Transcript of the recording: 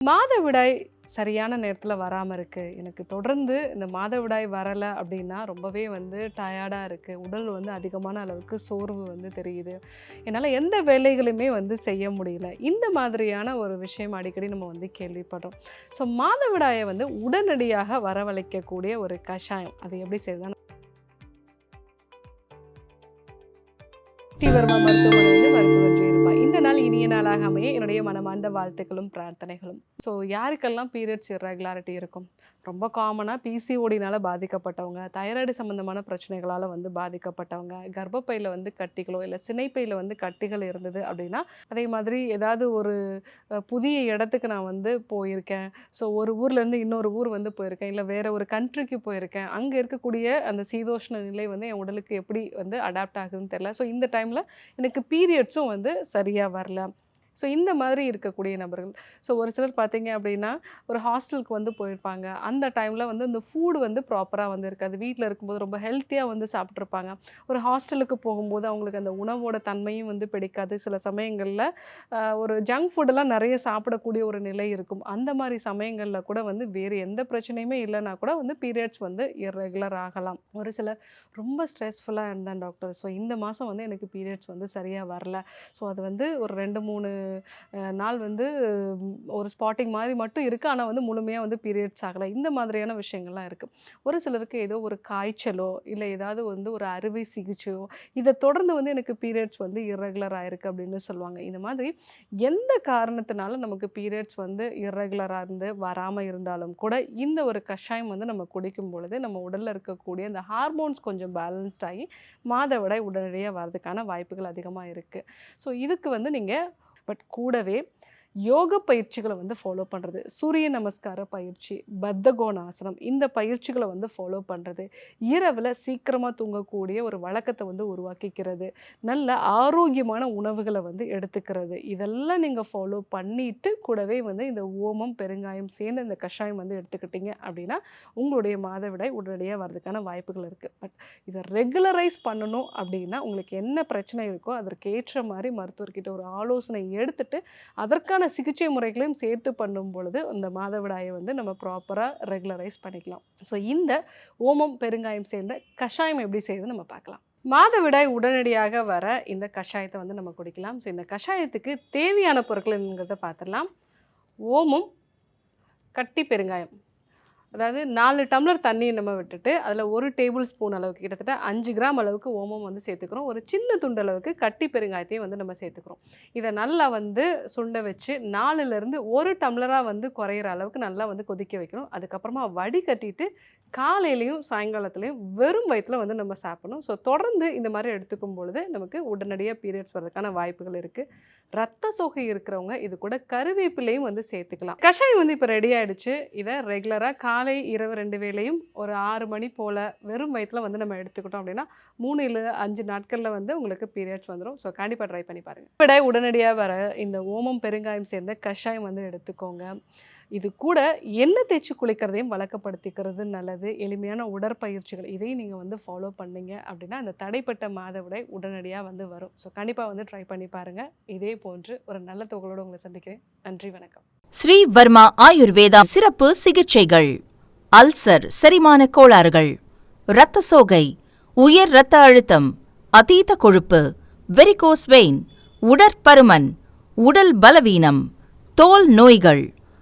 மாதவிடாய் சரியான நேரத்தில் வராமல் இருக்குது எனக்கு தொடர்ந்து இந்த மாதவிடாய் வரலை அப்படின்னா ரொம்பவே வந்து டயர்டாக இருக்குது உடல் வந்து அதிகமான அளவுக்கு சோர்வு வந்து தெரியுது என்னால் எந்த வேலைகளுமே வந்து செய்ய முடியல இந்த மாதிரியான ஒரு விஷயம் அடிக்கடி நம்ம வந்து கேள்விப்படுறோம் ஸோ மாதவிடாயை வந்து உடனடியாக வரவழைக்கக்கூடிய ஒரு கஷாயம் அது எப்படி செய்யுதுன்னா வர்மா மருத்துவமனையிலிருந்து மருத்துவர் நாளாக அமைய என்னுடைய மனமார்ந்த வாழ்த்துக்களும் பிரார்த்தனைகளும். ஸோ யாருக்கெல்லாம் பீரியட்ஸ் இர்ரெகுலாரிட்டி இருக்கும்? ரொம்ப காமனாக பிசிஓடினால் பாதிக்கப்பட்டவங்க தைராய்டு சம்மந்தமான பிரச்சனைகளால் வந்து பாதிக்கப்பட்டவங்க கர்ப்பப்பையில் வந்து கட்டிகளோ இல்லை சினைப்பையில் வந்து கட்டிகள் இருந்தது அப்படின்னா அதே மாதிரி ஏதாவது ஒரு புதிய இடத்துக்கு நான் வந்து போயிருக்கேன். ஸோ ஒரு ஊர்லேருந்து இன்னொரு ஊர் வந்து போயிருக்கேன் இல்லை வேறு ஒரு கண்ட்ரிக்கு போயிருக்கேன். அங்கே இருக்கக்கூடிய அந்த சீதோஷ்ண நிலை வந்து என் உடலுக்கு எப்படி வந்து அடாப்ட் ஆகுதுன்னு தெரில ஸோ இந்த டைமில் எனக்கு பீரியட்ஸும் வந்து சரியாக வரல. ஸோ இந்த மாதிரி இருக்கக்கூடிய நபர்கள். ஸோ ஒரு சிலர் பார்த்தீங்க அப்படின்னா ஒரு ஹாஸ்டலுக்கு வந்து போயிருப்பாங்க. அந்த டைமில் வந்து இந்த ஃபுட் வந்து ப்ராப்பராக வந்து இருக்காது. வீட்டில் இருக்கும்போது ரொம்ப ஹெல்த்தியாக வந்து சாப்பிட்ருப்பாங்க ஒரு ஹாஸ்டலுக்கு போகும்போது அவங்களுக்கு அந்த உணவோட தன்மையும் வந்து பிடிக்காது. சில சமயங்களில் ஒரு ஜங்க் ஃபுட்டெல்லாம் நிறைய சாப்பிடக்கூடிய ஒரு நிலை இருக்கும். அந்த மாதிரி சமயங்களில் கூட வந்து வேறு எந்த பிரச்சனையுமே இல்லைனா கூட வந்து பீரியட்ஸ் வந்து இரெகுலர் ஆகலாம். ஒரு சிலர் ரொம்ப ஸ்ட்ரெஸ்ஃபுல்லாக இருந்தேன் டாக்டர் ஸோ இந்த மாதம் வந்து எனக்கு பீரியட்ஸ் வந்து சரியாக வரல. ஸோ அது வந்து ஒரு ரெண்டு மூணு நாள் வந்து ஒரு ஸ்பாட்டிங் மாதிரி மட்டும் இருக்குது ஆனால் வந்து முழுமையாக வந்து பீரியட்ஸ் ஆகலை. இந்த மாதிரியான விஷயங்கள்லாம் இருக்குது ஒரு சிலருக்கு ஏதோ ஒரு காய்ச்சலோ இல்லை ஏதாவது வந்து ஒரு அறுவை சிகிச்சையோ இதை தொடர்ந்து வந்து எனக்கு பீரியட்ஸ் வந்து இரகுலராக ஆயிருக்கு அப்படின்னு சொல்லுவாங்க. இந்த மாதிரி எந்த காரணத்தினால நமக்கு பீரியட்ஸ் வந்து இர்ரெகுலராக இருந்து வராமல் இருந்தாலும் கூட இந்த ஒரு கஷாயம் வந்து நம்ம குடிக்கும் பொழுது நம்ம உடலில் இருக்கக்கூடிய அந்த ஹார்மோன்ஸ் கொஞ்சம் பேலன்ஸ்ட் ஆகி மாதவிடாய் உடனடியாக வர்றதுக்கான வாய்ப்புகள் அதிகமாக இருக்குது ஸோ இதுக்கு வந்து நீங்கள் பட் கூடவே யோக பயிற்சிகளை வந்து ஃபாலோ பண்ணுறது சூரிய நமஸ்கார பயிற்சி பத்தகோணாசனம் இந்த பயிற்சிகளை வந்து ஃபாலோ பண்ணுறது இரவில் சீக்கிரமாக தூங்கக்கூடிய ஒரு வழக்கத்தை வந்து உருவாக்கிக்கிறது. நல்ல ஆரோக்கியமான உணவுகளை வந்து எடுத்துக்கிறது. இதெல்லாம் நீங்கள் ஃபாலோ பண்ணிட்டு கூடவே வந்து இந்த ஓமம் பெருங்காயம் சேர்ந்து இந்த கஷாயம் வந்து எடுத்துக்கிட்டீங்க அப்படின்னா உங்களுடைய மாதவிடாய் உடனடியாக வர்றதுக்கான வாய்ப்புகள் இருக்குது பட் இதை ரெகுலரைஸ் பண்ணணும் அப்படின்னா உங்களுக்கு என்ன பிரச்சனை இருக்கோ அதற்கு ஏற்ற மாதிரி மருத்துவர்கிட்ட ஒரு ஆலோசனை எடுத்துட்டு அதற்கான சிகிச்சை முறைகளையும் சேர்த்து பண்ணும் பொழுது இந்த மாதவிடாயை வந்து நம்ம ப்ராப்பராக ரெகுலரைஸ் பண்ணிக்கலாம். ஸோ இந்த ஓமம் பெருங்காயம் சேர்ந்த கஷாயம் எப்படி செய்யுதுன்னு நம்ம பார்க்கலாம். மாதவிடாய் உடனடியாக வர இந்த கஷாயத்தை வந்து நம்ம குடிக்கலாம். ஸோ இந்த கஷாயத்துக்கு தேவையான பொருட்கள் என்கிறத பார்த்துடலாம். ஓமம் கட்டி பெருங்காயம். அதாவது நாலு டம்ளர் தண்ணியை நம்ம விட்டுட்டு அதில் ஒரு டேபிள் ஸ்பூன் அளவுக்கு கிட்டத்தட்ட அஞ்சு கிராம் அளவுக்கு ஓமம் வந்து சேர்த்துக்கிறோம். ஒரு சின்ன துண்டு அளவுக்கு கட்டி பெருங்காயத்தையும் வந்து நம்ம சேர்த்துக்கிறோம். இதை நல்லா வந்து சுண்ட வச்சு நாலுலேருந்து ஒரு டம்ளராக வந்து குறையிற அளவுக்கு நல்லா வந்து கொதிக்க வைக்கணும். அதுக்கப்புறமா வடிகட்டிட்டு காலையிலையும் சாயங்காலத்துலேயும் வெறும் வயிற்றில் வந்து நம்ம சாப்பிடணும். ஸோ தொடர்ந்து இந்த மாதிரி எடுத்துக்கும் பொழுது நமக்கு உடனடியாக பீரியட்ஸ் வர்றதுக்கான வாய்ப்புகள் இருக்குது ரத்த சோகை இருக்கிறவங்க இது கூட கருவேப்பிலையும் வந்து சேர்த்துக்கலாம். கஷாயம் வந்து இப்போ ரெடி ஆகிடுச்சு இதை ரெகுலராக காலை இரவு ரெண்டு வேளையும் ஒரு ஆறு மணி போல் வெறும் வயிற்றில் வந்து நம்ம எடுத்துக்கிட்டோம் அப்படின்னா மூணு இல்லை அஞ்சு நாட்களில் வந்து உங்களுக்கு பீரியட்ஸ் வந்துடும் ஸோ கண்டிப்பாக ட்ரை பண்ணி பாருங்கள் விட உடனடியாக வர இந்த ஓமம் பெருங்காயம் சேர்ந்த கஷாயம் வந்து எடுத்துக்கோங்க. இது கூட எண்ணெய் தேய்ச்சி குளிக்கிறதையும் வழக்கப்படுத்திக்கிறது நல்லது. எளிமையான உடற்பயிற்சிகள் இதையும் நீங்கள் வந்து ஃபாலோ பண்ணீங்க அப்படின்னா அந்த தடைப்பட்ட மாதவிடாய் உடனடியாக வந்து வரும். ஸோ கண்டிப்பாக வந்து ட்ரை பண்ணி பாருங்கள் இதே போன்று ஒரு நல்ல தொகலோடு உங்களை சந்திக்கிறேன். நன்றி வணக்கம். ஸ்ரீ வர்மா ஆயுர்வேதா சிறப்பு சிகிச்சைகள். அல்சர் செரிமான கோளாறுகள். இரத்த சோகை உயர் இரத்த அழுத்தம் அதீத கொழுப்பு வெரிகோஸ் வெயின் உடற்பருமன் உடல் பலவீனம் தோல் நோய்கள்.